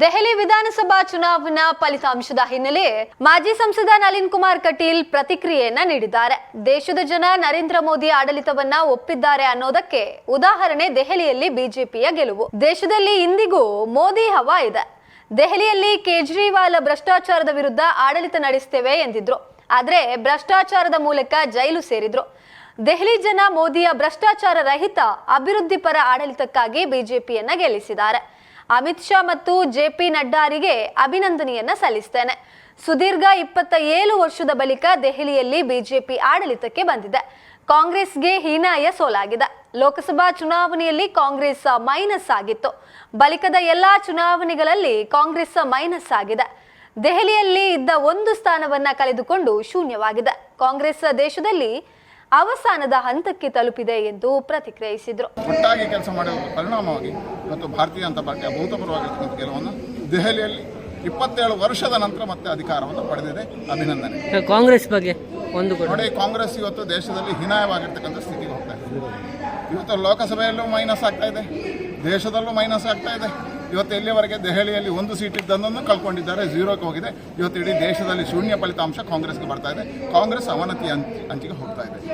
ದೆಹಲಿ ವಿಧಾನಸಭಾ ಚುನಾವಣಾ ಫಲಿತಾಂಶದ ಹಿನ್ನೆಲೆ ಮಾಜಿ ಸಂಸದ ನಳಿನ್ ಕುಮಾರ್ ಕಟೀಲ್ ಪ್ರತಿಕ್ರಿಯೆಯನ್ನ ನೀಡಿದ್ದಾರೆ. ದೇಶದ ಜನ ನರೇಂದ್ರ ಮೋದಿ ಆಡಳಿತವನ್ನ ಒಪ್ಪಿದ್ದಾರೆ ಅನ್ನೋದಕ್ಕೆ ಉದಾಹರಣೆ ದೆಹಲಿಯಲ್ಲಿ ಬಿಜೆಪಿಯ ಗೆಲುವು. ದೇಶದಲ್ಲಿ ಇಂದಿಗೂ ಮೋದಿ ಹವಾ ಇದೆ. ದೆಹಲಿಯಲ್ಲಿ ಕೇಜ್ರಿವಾಲ್ ಭ್ರಷ್ಟಾಚಾರದ ವಿರುದ್ಧ ಆಡಳಿತ ನಡೆಸ್ತೇವೆ ಎಂದಿದ್ರು. ಆದ್ರೆ ಭ್ರಷ್ಟಾಚಾರದ ಮೂಲಕ ಜೈಲು ಸೇರಿದ್ರು. ದೆಹಲಿ ಜನ ಮೋದಿಯ ಭ್ರಷ್ಟಾಚಾರ ರಹಿತ ಅಭಿವೃದ್ಧಿ ಪರ ಆಡಳಿತಕ್ಕಾಗಿ ಬಿಜೆಪಿಯನ್ನ ಗೆಲ್ಲಿಸಿದ್ದಾರೆ. ಅಮಿತ್ ಶಾ ಮತ್ತು ಜೆ ಪಿ ನಡ್ಡಾರಿಗೆ ಅಭಿನಂದನೆಯನ್ನ ಸಲ್ಲಿಸ್ತೇನೆ. ಸುದೀರ್ಘ ಇಪ್ಪತ್ತ ಏಳು ವರ್ಷದ ಬಳಿಕ ದೆಹಲಿಯಲ್ಲಿ ಬಿಜೆಪಿ ಆಡಳಿತಕ್ಕೆ ಬಂದಿದೆ. ಕಾಂಗ್ರೆಸ್ಗೆ ಹೀನಾಯ ಸೋಲಾಗಿದೆ. ಲೋಕಸಭಾ ಚುನಾವಣೆಯಲ್ಲಿ ಕಾಂಗ್ರೆಸ್ ಮೈನಸ್ ಆಗಿತ್ತು. ಬಳಿಕದ ಎಲ್ಲಾ ಚುನಾವಣೆಗಳಲ್ಲಿ ಕಾಂಗ್ರೆಸ್ ಮೈನಸ್ ಆಗಿದೆ. ದೆಹಲಿಯಲ್ಲಿ ಇದ್ದ ಒಂದು ಸ್ಥಾನವನ್ನ ಕಳೆದುಕೊಂಡು ಶೂನ್ಯವಾಗಿದೆ. ಕಾಂಗ್ರೆಸ್ ದೇಶದಲ್ಲಿ ಅವಸಾನದ ಹಂತಕ್ಕೆ ತಲುಪಿದೆ ಎಂದು ಪ್ರತಿಕ್ರಿಯಿಸಿದರು. ಒಟ್ಟಾಗಿ ಕೆಲಸ ಮಾಡಿದ ಪರಿಣಾಮವಾಗಿ ಮತ್ತು ಭಾರತೀಯ ಜನತಾ ಪಾರ್ಟಿಯ ಅಭೂತಪೂರ್ವವಾಗಿರ್ತಕ್ಕಂಥ ಕೆಲವೊಂದು ದೆಹಲಿಯಲ್ಲಿ ಇಪ್ಪತ್ತೇಳು ವರ್ಷದ ನಂತರ ಮತ್ತೆ ಅಧಿಕಾರವನ್ನು ಪಡೆದಿದೆ. ಅಭಿನಂದನೆ. ಸರ್, ಕಾಂಗ್ರೆಸ್ ಬಗ್ಗೆ ಒಂದು ನೋಡಿ ಕಾಂಗ್ರೆಸ್ ಇವತ್ತು ದೇಶದಲ್ಲಿ ಹೀನಾಯವಾಗಿರ್ತಕ್ಕಂಥ ಸ್ಥಿತಿಗೆ ಹೋಗ್ತಾ ಇದೆ. ಇವತ್ತು ಲೋಕಸಭೆಯಲ್ಲೂ ಮೈನಸ್ ಆಗ್ತಾ ಇದೆ. ದೇಶದಲ್ಲೂ ಮೈನಸ್ ಆಗ್ತಾ ಇದೆ. ಇವತ್ತು ಇಲ್ಲಿಯವರೆಗೆ ದೆಹಲಿಯಲ್ಲಿ ಒಂದು ಸೀಟ್ ಇದ್ದನ್ನು ಕಳ್ಕೊಂಡಿದ್ದಾರೆ ಝೀರೋಕ್ಕೆ ಹೋಗಿದೆ. ಇವತ್ತು ಇಡೀ ದೇಶದಲ್ಲಿ ಶೂನ್ಯ ಫಲಿತಾಂಶ ಕಾಂಗ್ರೆಸ್ಗೆ ಬರ್ತಾ ಇದೆ. ಕಾಂಗ್ರೆಸ್ ಅವನತಿ ಅಂಚ್- ಅಂಚಿಗೆ ಹೋಗ್ತಾ ಇದೆ.